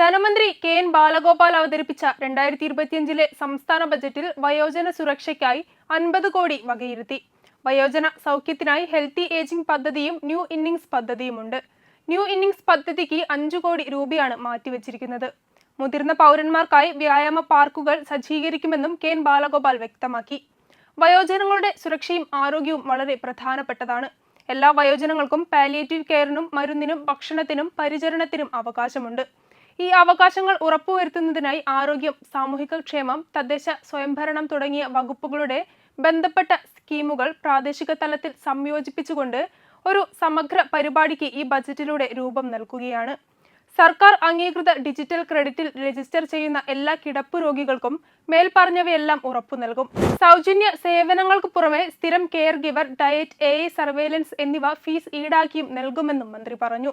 ധനമന്ത്രി K N Balagopal അവതരിപ്പിച്ച രണ്ടായിരത്തി ഇരുപത്തിയഞ്ചിലെ സംസ്ഥാന ബജറ്റിൽ വയോജന സുരക്ഷയ്ക്കായി അൻപത് കോടി വകയിരുത്തി. വയോജന സൗഖ്യത്തിനായി ഹെൽത്തി ഏജിംഗ് പദ്ധതിയും ന്യൂ ഇന്നിംഗ്സ് പദ്ധതിയുമുണ്ട്. ന്യൂ ഇന്നിംഗ്സ് പദ്ധതിക്ക് അഞ്ചു കോടി രൂപയാണ് മാറ്റിവെച്ചിരിക്കുന്നത്. മുതിർന്ന പൗരന്മാർക്കായി വ്യായാമ പാർക്കുകൾ സജ്ജീകരിക്കുമെന്നും കെ എൻ ബാലഗോപാൽ വ്യക്തമാക്കി. വയോജനങ്ങളുടെ സുരക്ഷയും ആരോഗ്യവും വളരെ പ്രധാനപ്പെട്ടതാണ്. എല്ലാ വയോജനങ്ങൾക്കും പാലിയേറ്റീവ് കെയറിനും മരുന്നിനും ഭക്ഷണത്തിനും പരിചരണത്തിനും അവകാശമുണ്ട്. ഈ അവകാശങ്ങൾ ഉറപ്പുവരുത്തുന്നതിനായി ആരോഗ്യം സാമൂഹിക ക്ഷേമം തദ്ദേശ സ്വയംഭരണം തുടങ്ങിയ വകുപ്പുകളുടെ ബന്ധപ്പെട്ട സ്കീമുകൾ പ്രാദേശിക തലത്തിൽ സംയോജിപ്പിച്ചുകൊണ്ട് ഒരു സമഗ്ര പരിപാടിക്ക് ഈ ബജറ്റിലൂടെ രൂപം നൽകുകയാണ്. സർക്കാർ അംഗീകൃത ഡിജിറ്റൽ ക്രെഡിറ്റിൽ രജിസ്റ്റർ ചെയ്യുന്ന എല്ലാ കിടപ്പ് രോഗികൾക്കും മേൽപ്പറഞ്ഞവയെല്ലാം ഉറപ്പു നൽകും. സൗജന്യ സേവനങ്ങൾക്ക് പുറമെ സ്ഥിരം care giver diet a surveillance എന്നിവ ഫീസ് ഈടാക്കിയും നൽകുമെന്നും മന്ത്രി പറഞ്ഞു.